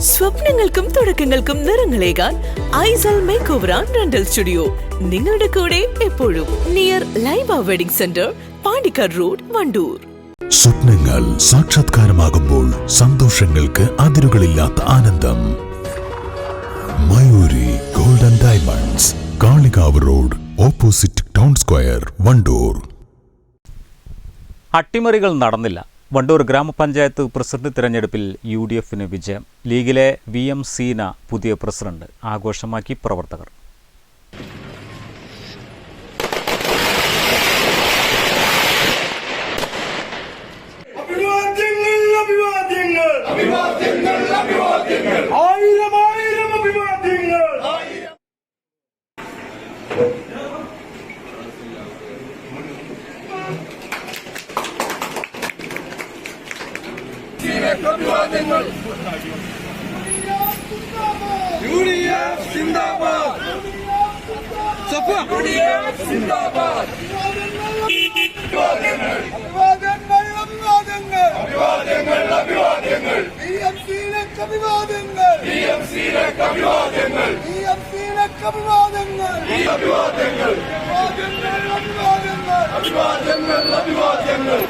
സ്വപ്നങ്ങൾക്കും തുടക്കങ്ങൾക്കും നിറങ്ങളേകാൻ ഐസൽ make over and rental studio. നിങ്ങളുടെ കൂടെ എപ്പോഴും near Laiba wedding centre Pandikkad road Wandoor. സ്വപ്നങ്ങൾ സാക്ഷാത്കാരമാകുമ്പോൾ സന്തോഷങ്ങൾക്ക് അതിരുകളില്ലാത്ത ആനന്ദം. Mayuri golden diamonds Kalikavu road opposite town square Wandoor. അട്ടിമറികൾ നടന്നില്ല. വണ്ടൂർ ഗ്രാമപഞ്ചായത്ത് പ്രസിഡന്റ് തിരഞ്ഞെടുപ്പിൽ യു ഡി എഫിന് വിജയം. ലീഗിലെ വി എം സീന പുതിയ പ്രസിഡന്റ്. ആഘോഷമാക്കി പ്രവർത്തകർ. അഭിവാദ്യങ്ങൾ യു ഡി എഫ് സിന്ദാബാദ് യു ഡി എഫ് സിന്ദാബാദ് അഭിവാദ്യങ്ങൾ അഭിവാദ്യങ്ങൾ അഭിവാദ്യങ്ങൾ അഭിവാദ്യങ്ങൾ പി എം സിയിലേക്ക് അഭിവാദ്യങ്ങൾ പി എം സിയിലേക്ക് അഭിവാദ്യങ്ങൾ പി എം സിയിലേക്ക് അഭിവാദ്യങ്ങൾ അഭിവാദ്യങ്ങൾ അഭിവാദ്യങ്ങൾ അഭിവാദ്യങ്ങൾ അഭിവാദ്യങ്ങൾ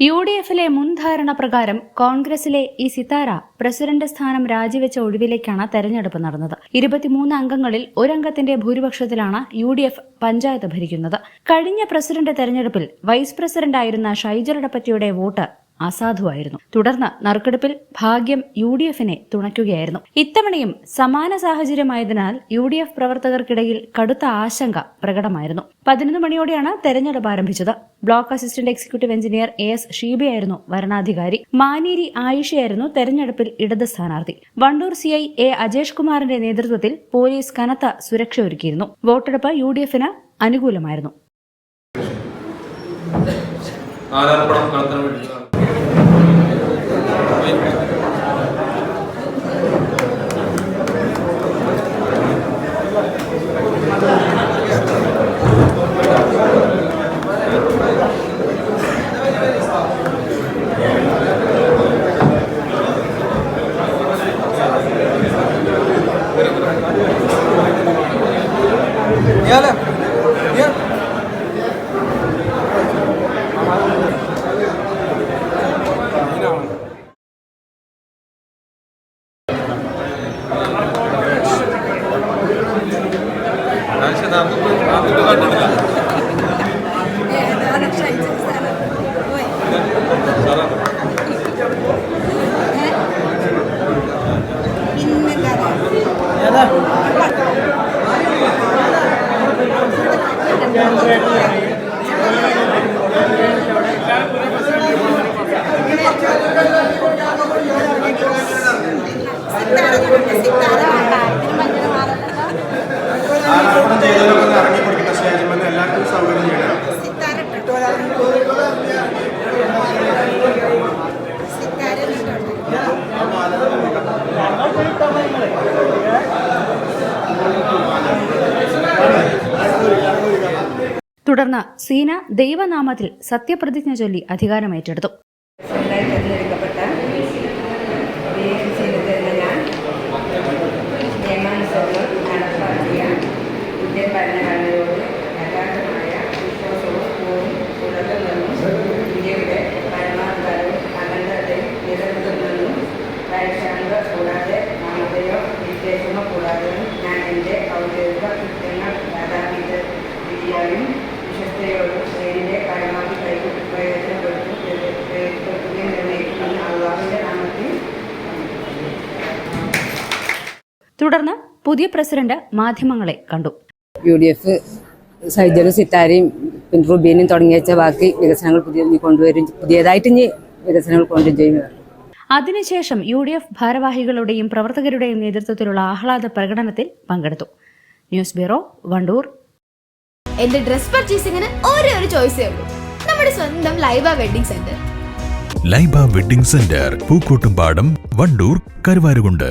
യു ഡി എഫിലെ മുൻധാരണ പ്രകാരം കോൺഗ്രസിലെ ഈ സിതാര പ്രസിഡന്റ് സ്ഥാനം രാജിവെച്ച ഒഴിവിലേക്കാണ് തെരഞ്ഞെടുപ്പ് നടന്നത്. ഇരുപത്തിമൂന്ന് അംഗങ്ങളിൽ ഒരംഗത്തിന്റെ ഭൂരിപക്ഷത്തിലാണ് യു ഡി എഫ് പഞ്ചായത്ത് ഭരിക്കുന്നത്. കഴിഞ്ഞ പ്രസിഡന്റ് തെരഞ്ഞെടുപ്പിൽ വൈസ് പ്രസിഡന്റായിരുന്ന ഷൈജലടപ്പറ്റിയുടെ വോട്ട് അസാധുവായിരുന്നു. തുടർന്ന് നറുക്കെടുപ്പിൽ ഭാഗ്യം യു ഡി എഫിനെ തുണയ്ക്കുകയായിരുന്നു. ഇത്തവണയും സമാന സാഹചര്യമായതിനാൽ യു ഡി എഫ് പ്രവർത്തകർക്കിടയിൽ കടുത്ത ആശങ്ക പ്രകടമായിരുന്നു. പതിനൊന്ന് മണിയോടെയാണ് തെരഞ്ഞെടുപ്പ് ആരംഭിച്ചത്. Block assistant executive engineer A S ഷീബയായിരുന്നു വരണാധികാരി. മാനേരി ആയിഷയായിരുന്നു തെരഞ്ഞെടുപ്പിൽ ഇടത് സ്ഥാനാർത്ഥി. Wandoor C I A Ajesh കുമാറിന്റെ നേതൃത്വത്തിൽ പോലീസ് കനത്ത സുരക്ഷ ഒരുക്കിയിരുന്നു. വോട്ടെടുപ്പ് യു ഡി എഫിന് അനുകൂലമായിരുന്നു. ആരാർപ്പണം നടത്താൻ করবেন പക്ഷെ നമുക്ക് നമുക്ക് കണ്ടിട്ടില്ല തുടർന്ന് സീന ദൈവനാമത്തിൽ സത്യപ്രതിജ്ഞ ചൊല്ലി അധികാരമേറ്റെടുത്തു. തുടർന്ന് പുതിയ പ്രസിഡന്റ് മാധ്യമങ്ങളെ കണ്ടു. യു ഡി എഫ് സൈജലും സിത്താരയും പിന്നെ റുബീനും തുടങ്ങി വെച്ച ബാക്കി വികസനങ്ങൾ പുതിയ കൊണ്ടുവരും പുതിയതായിട്ട് ഇനി വികസനങ്ങൾ കൊണ്ടുവരും ചെയ്യും. അതിനുശേഷം യു ഡി എഫ് ഭാരവാഹികളുടെയും പ്രവർത്തകരുടെയും നേതൃത്വത്തിലുള്ള ആഹ്ലാദ പ്രകടനത്തിൽ പങ്കെടുത്തു. News bureau Wandoor. എന്റെ ഡ്രസ് പർച്ചേസിംഗിന് ഒരേ ഒരു ചോയ്സേ ഉള്ളൂ. നമ്മുടെ സ്വന്തം Laiba wedding centre. Laiba wedding centre Pookkottumpadam Wandoor Karuvarakundu.